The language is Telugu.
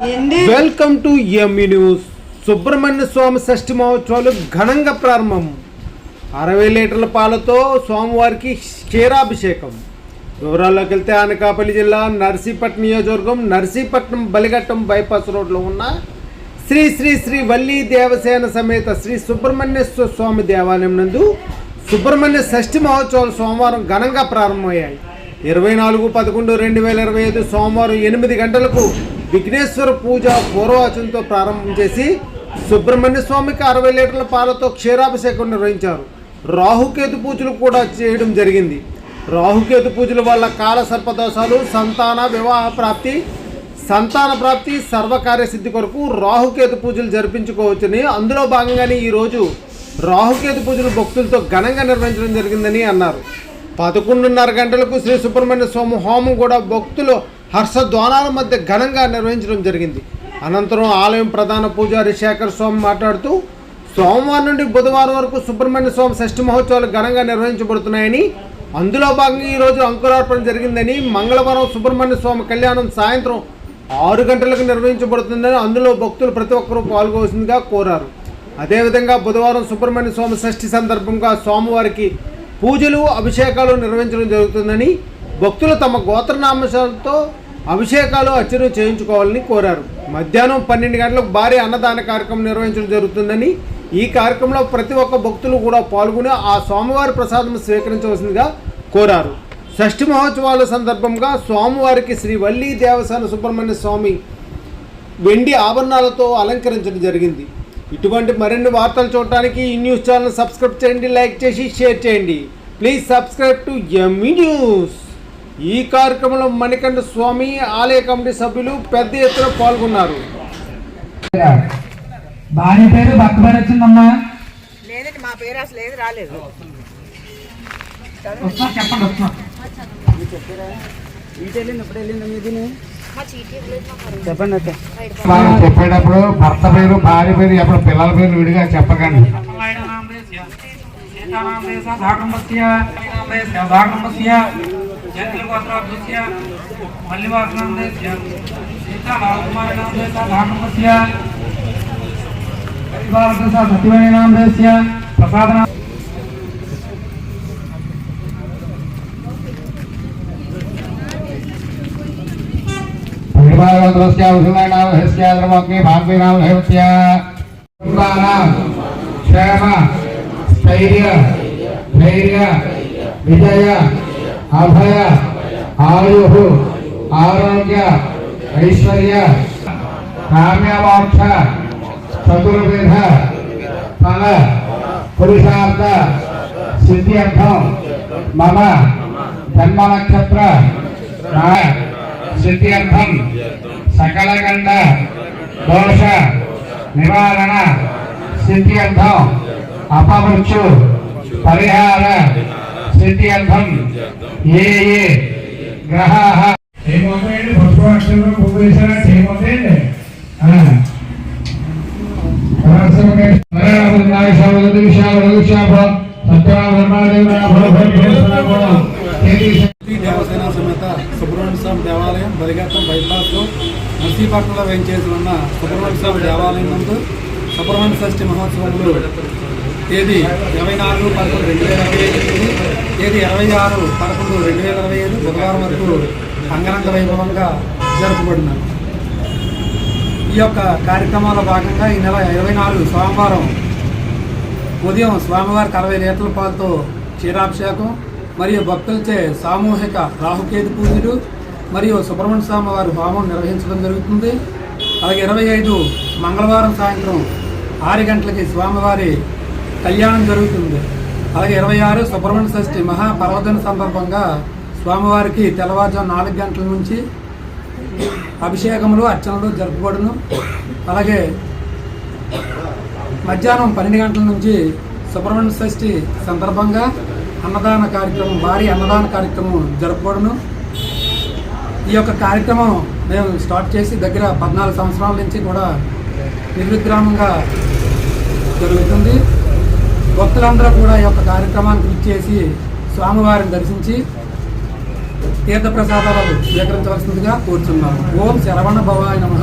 Welcome to M E news Subrahmanya Swamy Shashti మహోత్సవాలు ఘనంగా ప్రారంభం. అరవై లీటర్ల పాలతో స్వామివారికి క్షీరాభిషేకం. వివరాల్లోకి వెళ్తే అనకాపల్లి జిల్లా నర్సీపట్నం నియోజకవర్గం నర్సీపట్నం బలిఘట్టం బైపాస్ రోడ్లో ఉన్న శ్రీ శ్రీ శ్రీ వల్లి దేవసేన సమేత శ్రీ సుబ్రహ్మణ్యేశ్వర స్వామి దేవాలయం నందు సుబ్రహ్మణ్య షష్ఠి మహోత్సవాలు సోమవారం ఘనంగా ప్రారంభమయ్యాయి. ఇరవై నాలుగు పదకొండు రెండు వేల ఇరవై ఐదు సోమవారం ఎనిమిది గంటలకు విఘ్నేశ్వర పూజ పూర్వాచంతో ప్రారంభం చేసి సుబ్రహ్మణ్య స్వామికి అరవై లీటర్ల పాలతో క్షీరాభిషేకం నిర్వహించారు. రాహుకేతు పూజలు కూడా చేయడం జరిగింది. రాహుకేతు పూజల వల్ల కాల సర్పదోషాలు సంతాన వివాహ ప్రాప్తి సంతాన ప్రాప్తి సర్వకార్య సిద్ధి కొరకు రాహుకేతు పూజలు జరిపించుకోవచ్చని అందులో భాగంగానే ఈరోజు రాహుకేతు పూజలు భక్తులతో ఘనంగా నిర్వహించడం జరిగిందని అన్నారు. పదకొండున్నర గంటలకు శ్రీ సుబ్రహ్మణ్య స్వామి హోమం కూడా భక్తులు హర్షధ్వానాల మధ్య ఘనంగా నిర్వహించడం జరిగింది. అనంతరం ఆలయం ప్రధాన పూజారి శేఖర్ స్వామి మాట్లాడుతూ సోమవారం నుండి బుధవారం వరకు సుబ్రహ్మణ్య స్వామి షష్ఠి మహోత్సవాలు ఘనంగా నిర్వహించబడుతున్నాయని అందులో భాగంగా ఈరోజు అంకురార్పణ జరిగిందని మంగళవారం సుబ్రహ్మణ్య స్వామి కళ్యాణం సాయంత్రం ఆరు గంటలకు నిర్వహించబడుతుందని అందులో భక్తులు ప్రతి ఒక్కరూ పాల్గొవలసిందిగా కోరారు. అదేవిధంగా బుధవారం సుబ్రహ్మణ్య స్వామి షష్ఠి సందర్భంగా స్వామివారికి పూజలు అభిషేకాలు నిర్వహించడం జరుగుతుందని భక్తులు తమ గోత్రనామశాలతో అభిషేకాలు అర్చన చేయించుకోవాలని కోరారు. మధ్యాహ్నం పన్నెండు గంటలకు భారీ అన్నదాన కార్యక్రమం నిర్వహించడం జరుగుతుందని ఈ కార్యక్రమంలో ప్రతి ఒక్క భక్తులు కూడా పాల్గొని ఆ స్వామివారి ప్రసాదం స్వీకరించవలసిందిగా కోరారు. షష్ఠి మహోత్సవాల సందర్భంగా స్వామివారికి శ్రీ వల్లి దేవస్థాన సుబ్రహ్మణ్య స్వామి వెండి ఆభరణాలతో అలంకరించడం జరిగింది. ఇటువంటి మరిన్ని వార్తలు చూడటానికి ఈ న్యూస్ ఛానల్ సబ్స్క్రైబ్ చేయండి లైక్ చేసి షేర్ చేయండి. Please subscribe to M E news. ఈ కార్యక్రమంలో మణికంఠ స్వామి ఆలయ కమిటీ సభ్యులు పెద్ద ఎత్తున పాల్గొన్నారు భార్య పేరు భర్త పేరు వచ్చిందమ్మా లేదండి మా పేరు అసలు ఏది రాలేదు చెప్పండి వస్తున్నా చెప్పేటప్పుడు భర్త పేరు భార్య పేరు ఎప్పుడు పిల్లల పేరు విడిగా చెప్పకండి ప్రసాదన క్షేమ స్థైర్య ధైర్య విజయ अभय, आयु, आरोग्य, ऐश्वर्य कामया चतुर्विध, फल, पुरुषार्थ सिद्ध मम जन्म नक्षत्र सिद्ध सकलगंड दोष, निवारण सिद्ध अपमृत्यु, परिहार సిద్ధ్యర్థం ఏ ఏ గ్రహాः ఏమవుతాయండి పసుపు అక్షరం పువ్వు వేసారా ఏమవుతాయండి దేవసేన సమేత సుబ్రహ్మణ్య స్వామి దేవాలయం బలిఘట్టం బైపాస్లో నర్సీపట్నంలో వేయించేసి ఉన్న సుబ్రహ్మణ్య స్వామి దేవాలయం నందు సుబ్రహ్మణ్య షష్ఠి మహోత్సవంలో తేదీ ఇరవై నాలుగు పదకొండు రెండు వేల ఇరవై ఐదు తేదీ ఇరవై ఆరు పదకొండు రెండు వేల ఇరవై ఐదు బుధవారం వరకు అంగరంగ వైభవంగా జరుపబడినారు ఈ యొక్క కార్యక్రమాల భాగంగా ఈ నెల ఇరవై నాలుగు సోమవారం ఉదయం స్వామివారికి అరవై లీటర్ల పాలతో క్షీరాభిషేకం మరియు భక్తులచే సామూహిక రాహుకేతు పూజలు మరియు సుబ్రహ్మణ్య స్వామి వారి హోమం నిర్వహించడం జరుగుతుంది. అలాగే ఇరవై ఐదు మంగళవారం సాయంత్రం ఆరు గంటలకి స్వామివారి కళ్యాణం జరుగుతుంది. అలాగే ఇరవై ఆరు సుబ్రహ్మణ్య షష్ఠి మహాపర్వదిన సందర్భంగా స్వామివారికి తెల్లవారుజాము నాలుగు గంటల నుంచి అభిషేకములు అర్చనలు జరుపుబడును అలాగే మధ్యాహ్నం పన్నెండు గంటల నుంచి సుబ్రహ్మణ్య షష్ఠి సందర్భంగా అన్నదాన కార్యక్రమం భారీ అన్నదాన కార్యక్రమం జరపబడును ఈ యొక్క కార్యక్రమం మేము స్టార్ట్ చేసి దగ్గర పద్నాలుగు సంవత్సరాల నుంచి కూడా నిర్విగ్రామంగా జరుగుతుంది. భక్తులందరూ కూడా ఈ యొక్క కార్యక్రమానికి ఇచ్చేసి స్వామివారిని దర్శించి తీర్థప్రసాదాలు స్వీకరించవలసిందిగా కోరుచున్నాము. ఓం శరవణ భవాయ నమ.